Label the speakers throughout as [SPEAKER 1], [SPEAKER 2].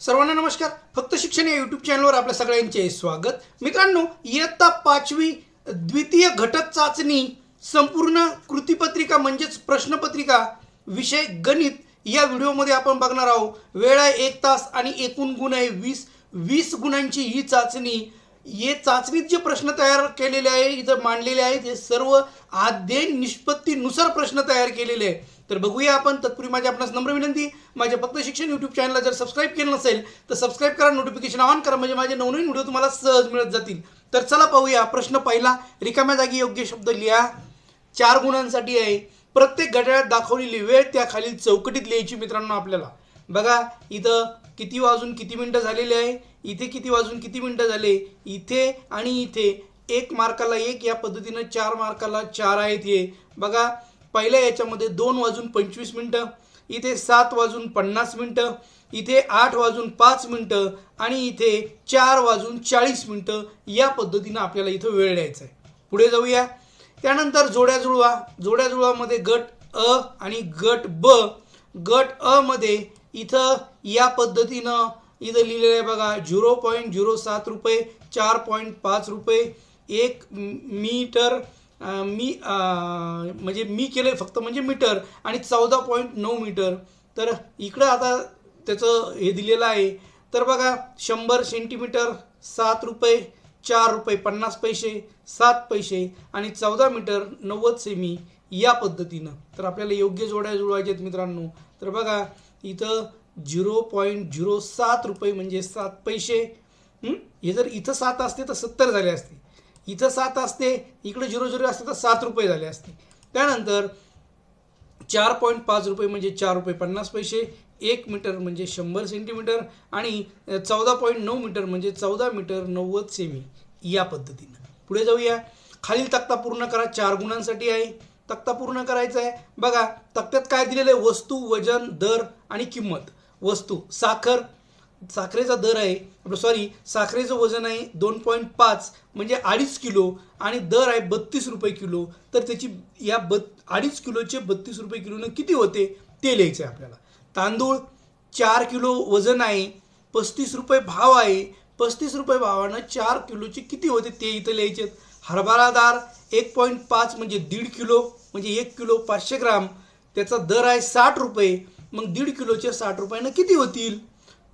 [SPEAKER 1] सर्वांना नमस्कार. फक्त शिक्षण या यूट्यूब चॅनलवर आपल्या सगळ्यांचे स्वागत. मित्रांनो इयत्ता पाचवी द्वितीय घटक चाचणी संपूर्ण कृतीपत्रिका म्हणजेच प्रश्नपत्रिका विषय गणित या व्हिडिओमध्ये आपण बघणार आहोत. वेळ आहे एक तास आणि एकूण गुण आहे वीस. वीस गुणांची ही चाचणी हे चाचणीत जे प्रश्न तयार केलेले आहे इथं मांडलेले आहेत हे सर्व अध्ययन निष्पत्तीनुसार प्रश्न तयार केलेले आहे तर बघूया आपण तत्पूर्वी माझी आपणास नम्र विनंती माझ्या फक्त शिक्षण यूट्यूब चॅनलला जर सबस्क्राईब केलं नसेल तर सबस्क्राईब करा नोटिफिकेशन ऑन करा म्हणजे माझे नवनवीन व्हिडिओ तुम्हाला सहज मिळत जातील. तर चला पाहूया प्रश्न पहिला रिकाम्या जागी योग्य शब्द लिहा. चार गुणांसाठी आहे. प्रत्येक घड्याळात दाखवलेली वेळ त्या खालील चौकटीत लिहायची मित्रांनो आपल्याला. बघा इथं किती वाजून किती मिनटं झालेले आहे? इथे किती वाजून किती मिनटं झाले? इथे आणि इथे. एक मार्काला एक या पद्धतीनं चार मार्काला चार आहेत हे. बघा पहिल्या याच्यामध्ये दोन वाजून पंचवीस मिनटं इथे सात वाजून पन्नास मिनटं इथे आठ वाजून पाच मिनटं आणि इथे चार वाजून चाळीस मिनटं या पद्धतीनं आपल्याला इथं वेळ द्यायचा आहे. पुढे जाऊया. त्यानंतर जोड्या जुळवा. जोड्या जुळवामध्ये गट अ आणि गट ब. गट अ मध्ये इथं या पद्धतीनं इथं लिहिलेलं आहे बघा झिरो पॉईंट झिरो सात रुपये चार पॉईंट पाच रुपये एक मीटर मी म्हणजे मी केलं फक्त म्हणजे मीटर आणि चौदा पॉईंट नऊ मीटर. तर इकडं आता त्याचं हे दिलेलं आहे. तर बघा शंभर सेंटीमीटर सात रुपये चार रुपये पन्नास पैसे सात पैसे आणि चौदा मीटर नव्वद सेमी या पद्धतीनं. तर आपल्याला योग्य जोड्या जुळवायच्या आहेत मित्रांनो. तर बघा इथं झिरो पॉईंट झिरो सात रुपये म्हणजे सात पैसे. हे? जर इथं सात असते तर सत्तर झाले असते. इथं सात असते इकडे झिरो झिरो असते तर सात रुपये झाले असते. त्यानंतर चार पॉईंट पाच रुपये म्हणजे चार रुपये पन्नास पैसे एक मीटर म्हणजे शंभर सेंटीमीटर आणि चौदा पॉईंट नऊ मीटर म्हणजे चौदा मीटर नव्वद सेमी या पद्धतीनं. पुढे जाऊया. खालील तक्ता पूर्ण करा. चार गुणांसाठी आहे. तक्ता पूर्ण करायचा आहे. बघा तक्त्यात काय दिलेलं आहे? वस्तू वजन दर आणि किंमत. वस्तू साखर. साखरेचा दर आहे. आपलं सॉरी साखरेचं वजन आहे दोन पॉईंट पाच म्हणजे अडीच किलो. आणि दर आहे बत्तीस रुपये किलो. तर त्याची या बत् अडीच किलोचे बत्तीस रुपये किलोनं किती होते? ते लिहायचं आहे आपल्याला. तांदूळ चार किलो वजन आहे. पस्तीस रुपये भाव आहे. पस्तीस रुपये भावानं चार किलोचे किती होते ते इथं लिहायचे आहेत. हरभरा डाळ एक पॉईंट पाच म्हणजे दीड किलो म्हणजे एक किलो पाचशे ग्राम. त्याचा दर आहे साठ रुपये. मग दीड किलोचे साठ रुपयानं किती होतील?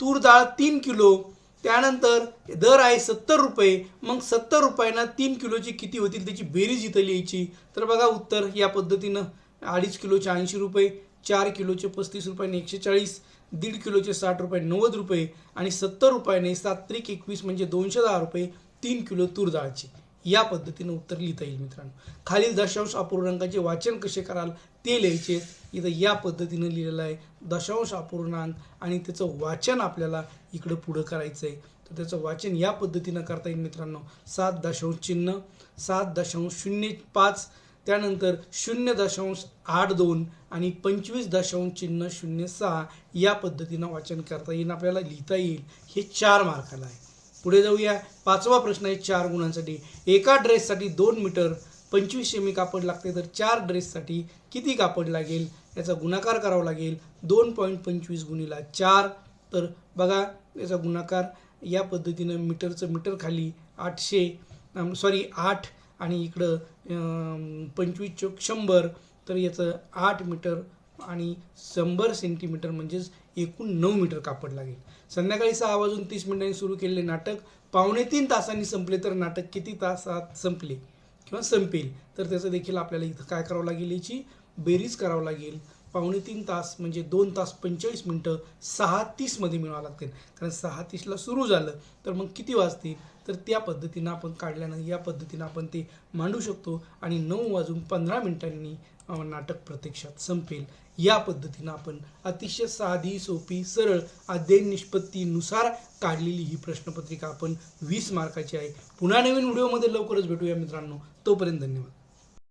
[SPEAKER 1] तूर डाळ तीन किलो. त्यानंतर दर आहे सत्तर रुपये. मग सत्तर रुपयानं तीन किलोची किती होतील? त्याची बेरीज इथं लिहायची. तर बघा उत्तर या पद्धतीनं. अडीच किलोचे ऐंशी रुपये चार किलोचे पस्तीस रुपयाने एकशे चाळीस दीड किलोचे साठ रुपये नव्वद रुपये आणि सत्तर रुपयाने सात त्रिक एकवीस म्हणजे दोनशे दहा रुपये तीन किलो तूर डाळची. या पद्धतीनं उत्तर लिहिता येईल मित्रांनो. खालील दशांश अपूर्णांकाचे वाचन कसे कराल ते लिहायचे. इथं या पद्धतीनं लिहिलेलं आहे दशांश अपूर्णांक आणि त्याचं वाचन आपल्याला इकडं पुढं करायचं आहे तर त्याचं वाचन या पद्धतीनं करता येईल मित्रांनो. सात दशांश चिन्ह सात दशांश शून्य पाच त्यानंतर शून्य दशांश आठ दोन आणि पंचवीस दशांश चिन्ह शून्य सहा या पद्धतीनं वाचन करता येईल आपल्याला लिहिता येईल. हे चार मार्काला आहे. पुढे जाऊया. पाचवा प्रश्न आहे चार गुणांसाठी. एका ड्रेससाठी दोन मीटर पंचवीस सेमी कापड लागते तर चार ड्रेससाठी किती कापड लागेल? याचा गुणाकार करावा लागेल. दोन पॉईंट पंचवीस गुणीला चार. तर बघा याचा गुणाकार या पद्धतीनं मीटरचं मीटर खाली आठशे सॉरी आठ आणि इकडं पंचवीस चौक शंभर. तर याचं आठ मीटर आणि शंभर सेंटीमीटर म्हणजेच एकूण नऊ मीटर कापड लागेल. संध्याकाळी सहा वाजून तीस मिनिटांनी सुरू केलेले नाटक पावणे तीन तासांनी संपले तर नाटक किती तासात संपले किंवा संपेल? तर त्याचं देखील आपल्याला इथं काय करावं लागेल याची बेरीज करावं लागेल. पावणे तीन तास म्हणजे दोन तास पंचेचाळीस मिनटं सहा तीसमध्ये मिळावं लागतील. कारण सहा तीसला सुरू झालं तर मग किती वाजतील? तर त्या पद्धतीनं आपण काढल्यानं या पद्धतीनं आपण ते मांडू शकतो. आणि नऊ वाजून पंधरा मिनिटांनी नाटक प्रत्यक्षात संपेल. या पद्धतीनं आपण अतिशय साधी सोपी सरळ अध्ययन निष्पत्तीनुसार काढलेली ही प्रश्नपत्रिका आपण वीस मार्काची आहे. पुन्हा नवीन व्हिडिओमध्ये लवकरच भेटूया मित्रांनो. तोपर्यंत धन्यवाद.